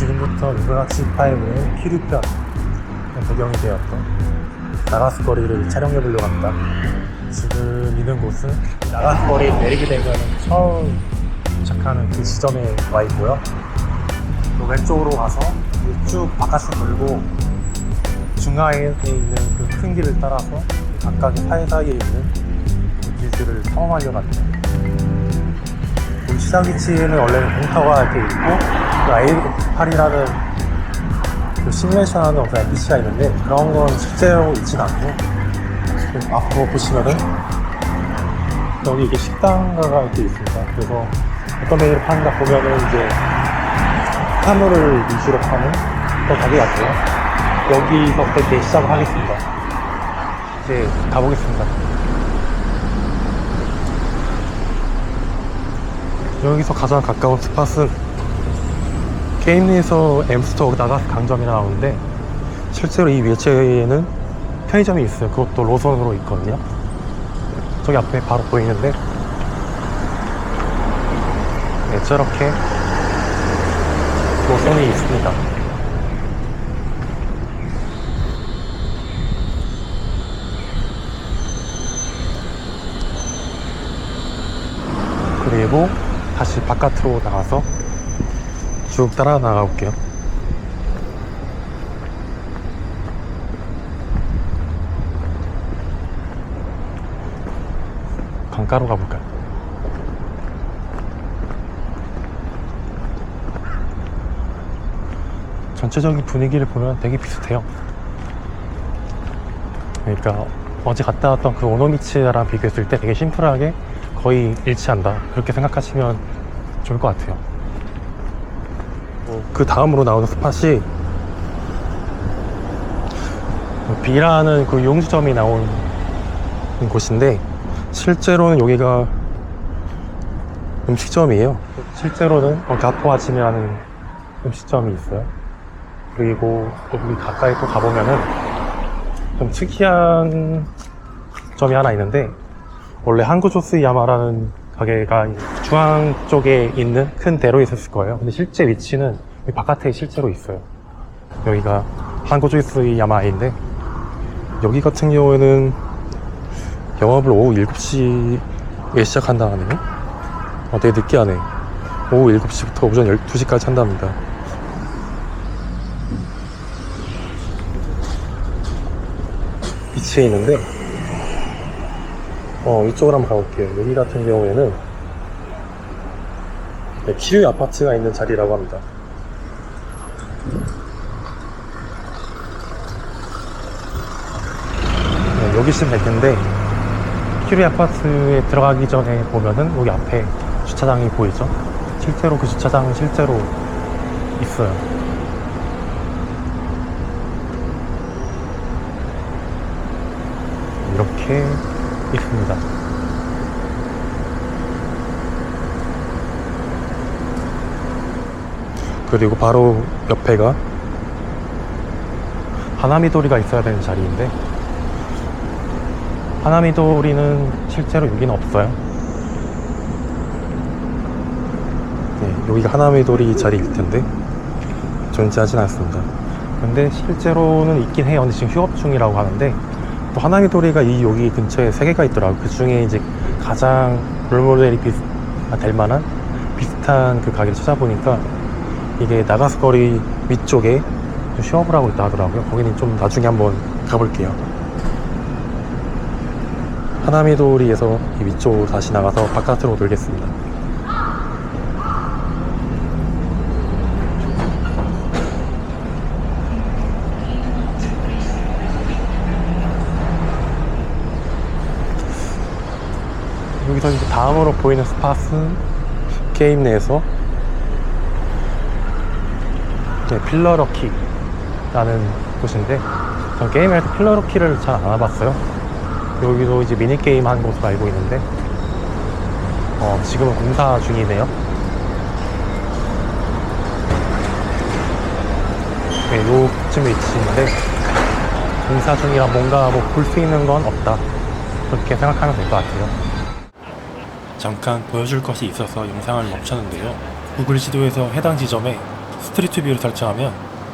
지금부터 누구같이 파이브의 피류편 배경이 되었던 나가스 거리를 촬영해 보려고 합니다. 지금 있는 곳은 나가스 거리 내리게 되면 처음 도착하는 그 지점에 와 있고요. 또 왼쪽으로 가서 쭉 바깥으로 돌고 중앙에 있는 그 큰 길을 따라서 각각의 사이사이에 있는 그 길들을 탐험하려고 합니다. 그 시작 위치에는 원래는 공터가 이렇게 있고 그 아이 팔이라는 그 시뮬레이션 하는 어떤 NPC가 있는데 그런 건 실제로 있진 않고 그 앞으로 보시면은 여기 이게 식당가가 이렇게 있습니다. 그래서 어떤 메뉴를 파는가 보면은 이제 한우를 위주로 파는 그런 가게 같고요. 여기서부터 이제 시작을 하겠습니다. 이제 가보겠습니다. 여기서 가장 가까운 스팟은 게임 내에서 엠스토어 나가스 강점이라 나오는데 실제로 이 위치에는 편의점이 있어요. 그것도 로선으로 있거든요. 저기 앞에 바로 보이는데 네, 저렇게 로선이 있습니다. 그리고 다시 바깥으로 나가서 쭉 따라 나가 볼게요. 강가로 가볼까요? 전체적인 분위기를 보면 되게 비슷해요. 그러니까 어제 갔다 왔던 그 오노미치랑 비교했을 때 되게 심플하게 거의 일치한다. 그렇게 생각하시면 좋을 것 같아요. 어, 그 다음으로 나오는 스팟이 비라는 그 용주점이 나온 곳인데 실제로는 여기가 음식점이에요. 실제로는 어, 가토아침이라는 음식점이 있어요. 그리고 여기 가까이 또 가보면은 좀 특이한 점이 하나 있는데 원래 한구조스 야마라는 가게가 중앙 쪽에 있는 큰 대로에 있었을 거예요. 근데 실제 위치는 바깥에 실제로 있어요. 여기가 한구조스 야마인데 여기 같은 경우에는 영업을 오후 7시에 시작한다 하네요. 어, 되게 늦게 하네. 오후 7시부터 오전 12시까지 한답니다. 위치에 있는데 어, 이쪽으로 한번 가볼게요. 여기 같은 경우에는 네, 키류 아파트가 있는 자리라고 합니다. 네, 여기 있으면 될 텐데 키류 아파트에 들어가기 전에 보면은 여기 앞에 주차장이 보이죠? 실제로 그 주차장은 실제로 있어요. 이렇게 있습니다. 그리고 바로 옆에가 하나미도리가 있어야 되는 자리인데 하나미도리는 실제로 여기는 없어요. 네, 여기가 하나미도리 자리일 텐데 존재하진 않습니다. 근데 실제로는 있긴 해요. 근데 지금 휴업 중이라고 하는데 또 하나미 도리가 이 여기 근처에 세 개가 있더라고. 그 중에 이제 가장 롤모델이 비슷, 아, 될 만한 비슷한 그 가게를 찾아보니까 이게 나가스거리 위쪽에 좀 휴업을 하고 있다 하더라고요. 거기는 좀 나중에 한번 가볼게요. 하나미 도리에서 이 위쪽으로 다시 나가서 바깥으로 돌겠습니다. 여기서 이제 다음으로 보이는 스팟은 게임 내에서 네, 필러러키라는 곳인데 전 게임할 때 필러러키를 잘 안 와봤어요. 여기도 이제 미니게임 하는 곳으로 알고 있는데 어, 지금은 공사 중이네요. 네, 요쯤 위치인데 공사 중이라 뭔가 뭐 볼 수 있는 건 없다. 그렇게 생각하면 될 것 같아요 잠깐 보여줄 것이 있어서 영상을 멈췄는데요. 구글 지도에서 해당 지점에 스트리트 뷰를 설정하면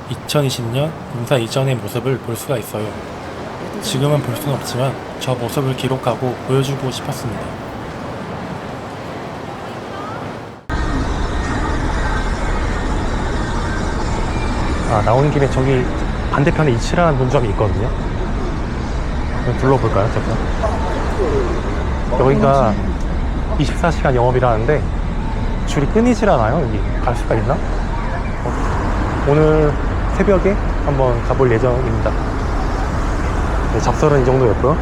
2020년 공사 이전의 모습을 볼 수가 있어요. 지금은 볼 수는 없지만 저 모습을 기록하고 보여주고 싶었습니다. 아, 나오는 김에 저기 반대편에 이치라는 본점이 있거든요. 한번 둘러볼까요, 잠깐? 여기가 24시간 영업이라는데 줄이 끊이질 않아요. 여기 갈 수가 있나? 어, 오늘 새벽에 한번 가볼 예정입니다. 네, 잡설은 이 정도였고요.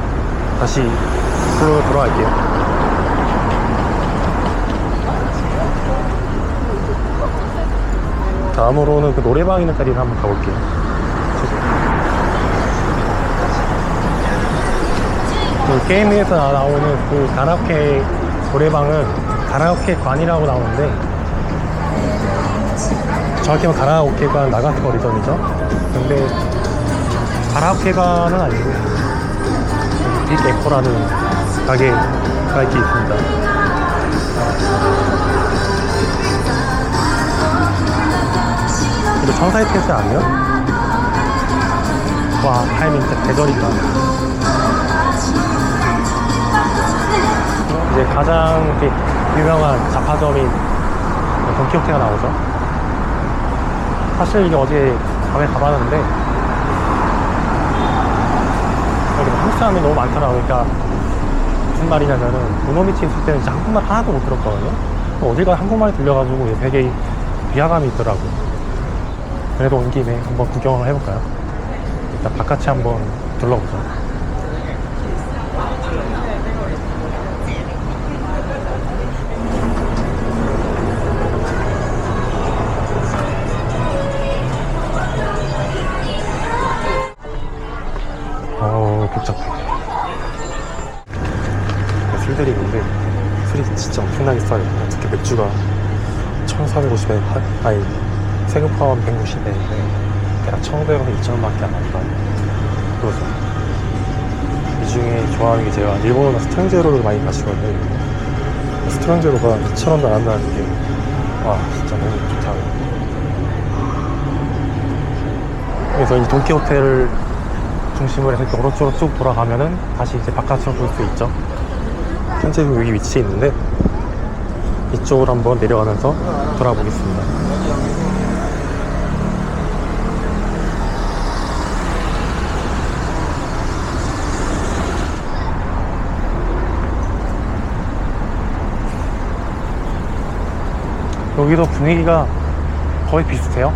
다시 불로 돌아갈게요. 다음으로는 그 노래방 있는 자리를 한번 가볼게요. 그 게임에서 나- 나오는 그 가라오케 노래방은 가라오케관이라고 나오는데 정확히 말하면 가라오케관 나가스 어리전이죠. 근데 가라오케관은 아니고 빅 에코라는 가게가 이렇게 있습니다. 천사의 텐트 아니에요? 와 타이밍 진짜 대절이다. 이제 가장 유명한 자파점인 돈키호테가 나오죠. 사실 이게 어제 밤에 가봤는데 여기 한국 사람이 너무 많더라고요. 그러니까 무슨 말이냐면은 모노미치 있을 때는 진짜 한국말 하나도 못 들었거든요. 어딜 가 한국말이 들려가지고 되게 위화감이 있더라고요. 그래도 온 김에 한번 구경을 해볼까요? 일단 바깥에 한번 둘러보죠. 어 복잡해. 술들이 있는데 술이 진짜 엄청나게 싸요. 특히 맥주가 1450에 아니 세금 포함 160엔인데 대략 1500원에 2,000원밖에 안 한다 그러죠. 이 중에 좋아하는 게 제가 일본어나 스트랑제로를 많이 마시거든요 스트랑제로가 2,000원도 안 한다는 게 와 진짜 너무 좋다 그래서 이 돈키 호텔을 중심으로 해서 오른쪽으로 쭉 돌아가면은 다시 이제 바깥으로 볼 수 있죠. 현재 여기 위치해 있는데 이쪽으로 한번 내려가면서 돌아보겠습니다. 여기도 분위기가 거의 비슷해요.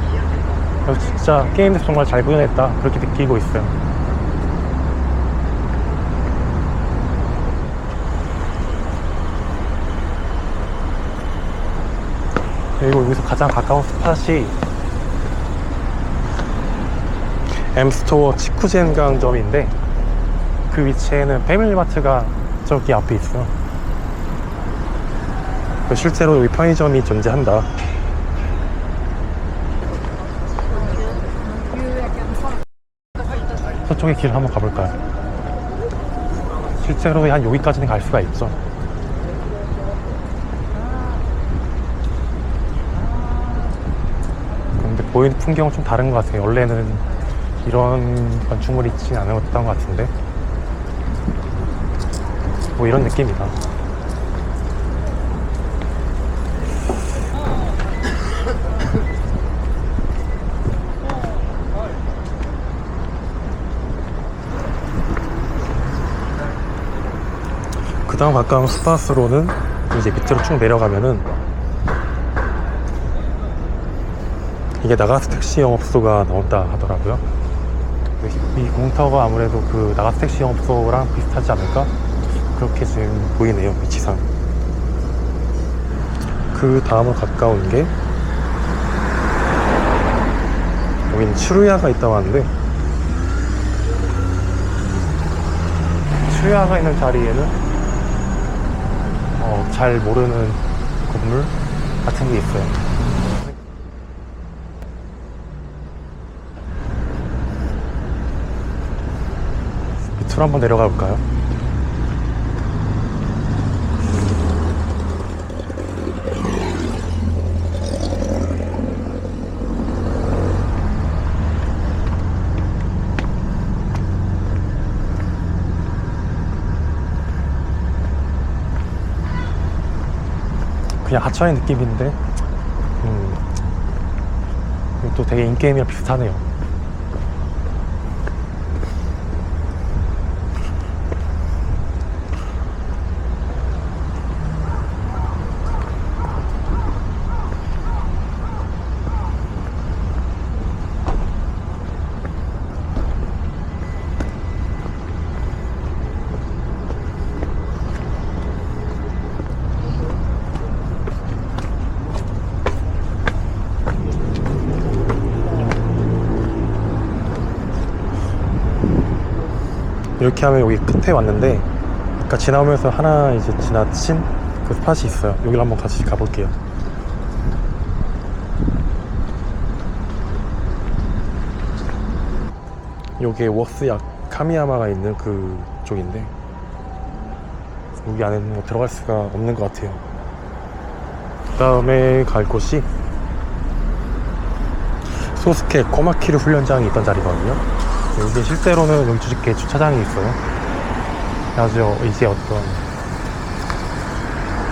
여기 진짜 게임에서 정말 잘 구현했다 그렇게 느끼고 있어요. 그리고 여기서 가장 가까운 스팟이 엠스토어 치쿠젠 강점인데 그 위치에는 패밀리마트가 저기 앞에 있어요. 그 실제로 여기 편의점이 존재한다. 저쪽에 길을 한번 가볼까요? 실제로 한 여기까지는 갈 수가 있죠. 근데 보이는 풍경은 좀 다른 것 같아요. 원래는 이런 건축물이 있진 않았던 것 같은데. 뭐 이런 느낌이다. 그 다음 가까운 스팟으로는 이제 밑으로 쭉 내려가면은 이게 나가스 택시 영업소가 나온다 하더라고요. 이 공터가 아무래도 그 나가스 택시 영업소랑 비슷하지 않을까? 그렇게 지금 보이네요, 위치상. 그 다음으로 가까운 게 여기는 추루야가 있다고 하는데 추루야가 있는 자리에는 어, 잘 모르는 건물 같은 게 있어요. 밑으로 한번 내려가 볼까요? 그냥 하천의 느낌인데. 음, 이것도 되게 인게임이랑 비슷하네요 이렇게 하면 여기 끝에 왔는데 아까 지나오면서 하나 이제 지나친 그 스팟이 있어요. 여기를 한번 같이 가볼게요. 요게 워스야 카미야마가 있는 그 쪽인데 여기 안에는 뭐 들어갈 수가 없는 것 같아요. 그 다음에 갈 곳이 소스케 코마키르 훈련장이 있던 자리거든요 여기 실제로는 용주직계 주차장이 있어요. 아주 이제 어떤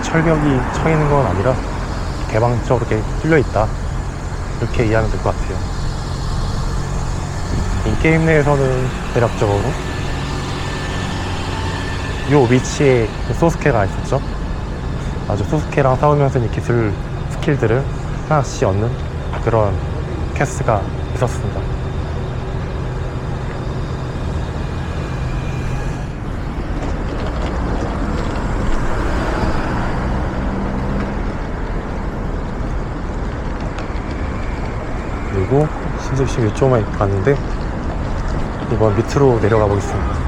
철벽이 쳐 있는 건 아니라 개방적으로 이렇게 뚫려 있다. 이렇게 이해하면 될 것 같아요. 이 게임 내에서는 대략적으로 요 위치에 그 소스케가 있었죠. 아주 소스케랑 싸우면서 이 기술 스킬들을 하나씩 얻는 그런 캐스가 있었습니다 그리고 신접시 이쪽만 갔는데 이번 밑으로 내려가 보겠습니다.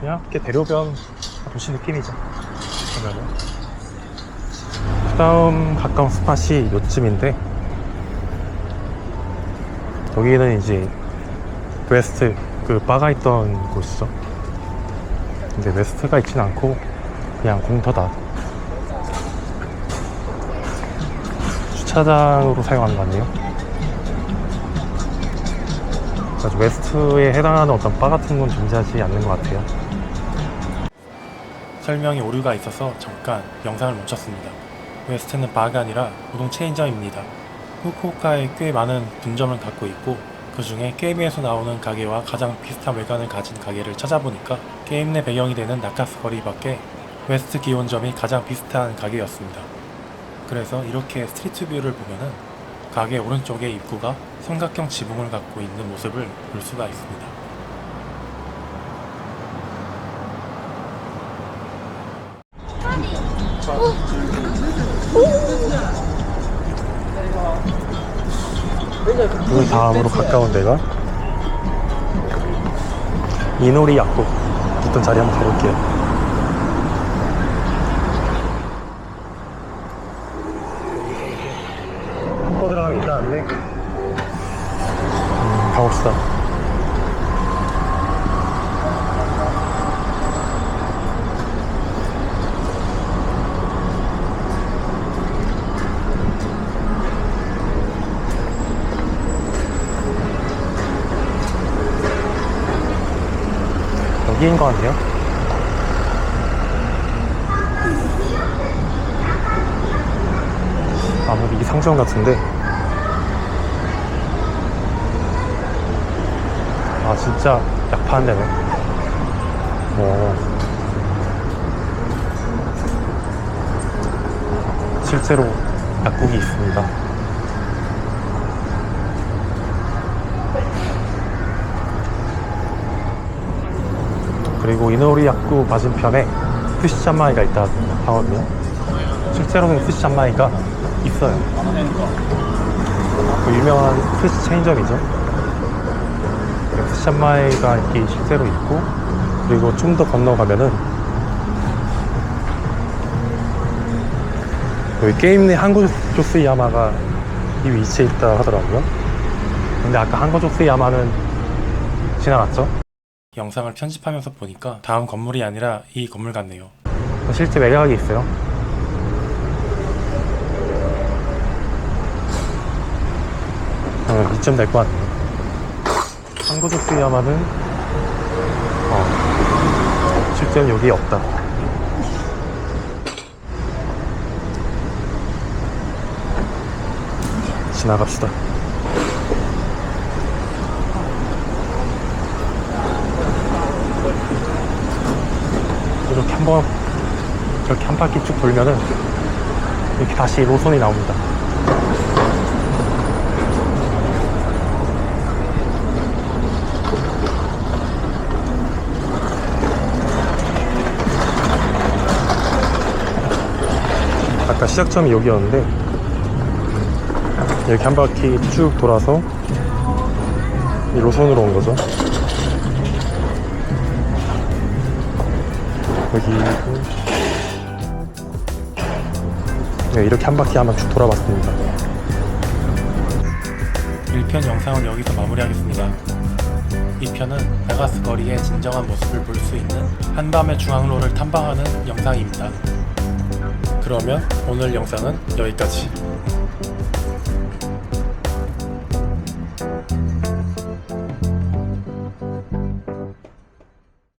그냥 이렇게 대로변 도시 느낌이죠. 그러면은. 그 다음 가까운 스팟이 요쯤인데 여기는 이제 웨스트 그 바가 있던 곳이죠. 근데 웨스트가 있진 않고 그냥 공터다. 주차장으로 사용하는 거 같네요. 그래서 웨스트에 해당하는 어떤 바 같은 건 존재하지 않는 것 같아요. 설명에 오류가 있어서 잠깐 영상을 멈췄습니다. 웨스트는 바가 아니라 우동 체인점입니다. 후쿠오카에 꽤 많은 분점을 갖고 있고 그 중에 게임에서 나오는 가게와 가장 비슷한 외관을 가진 가게를 찾아보니까 게임 내 배경이 되는 나카스 거리밖에 웨스트 기원점이 가장 비슷한 가게였습니다. 그래서 이렇게 스트리트 뷰를 보면은 가게 오른쪽의 입구가 삼각형 지붕을 갖고 있는 모습을 볼 수가 있습니다. 그 다음으로 가까운 데가 이노리 약국 있던 자리 한번 가볼게요. 또 들어가면 있다는데 음, 가봅시다. 여기인 것 같네요. 아무리 이 상점 같은데. 아, 진짜 약 파는 데네. 오. 실제로 약국이 있습니다. 그리고 이노리 약국 맞은편에 스시 잔마이가 있다 하거든요. 실제로는 스시 잔마이가 있어요. 그 유명한 스시 체인점이죠. 스시 잔마이가 이게 실제로 있고 그리고 좀 더 건너가면은 여기 게임 내 한국 조스 야마가 이 위치에 있다 하더라고요. 근데 아까 한국 조스 야마는 지나갔죠? 영상을 편집하면서 보니까 다음 건물이 아니라 이 건물 같네요. 실제 매각이 있어요. 어, 이쯤 될 것 같네요. 한국적수야마는 어, 실제는 여기에 없다. 지나갑시다. 이렇게 한번 이렇게 한 바퀴 쭉 돌면은 이렇게 다시 노선이 나옵니다. 아까 시작점이 여기였는데 이렇게 한 바퀴 쭉 돌아서 이 노선으로 온 거죠. 여기 네, 이렇게 한 바퀴 한번 쭉 돌아봤습니다. 1편 영상은 여기서 마무리하겠습니다. 2편은 베가스 거리의 진정한 모습을 볼 수 있는 한밤의 중앙로를 탐방하는 영상입니다. 그러면 오늘 영상은 여기까지.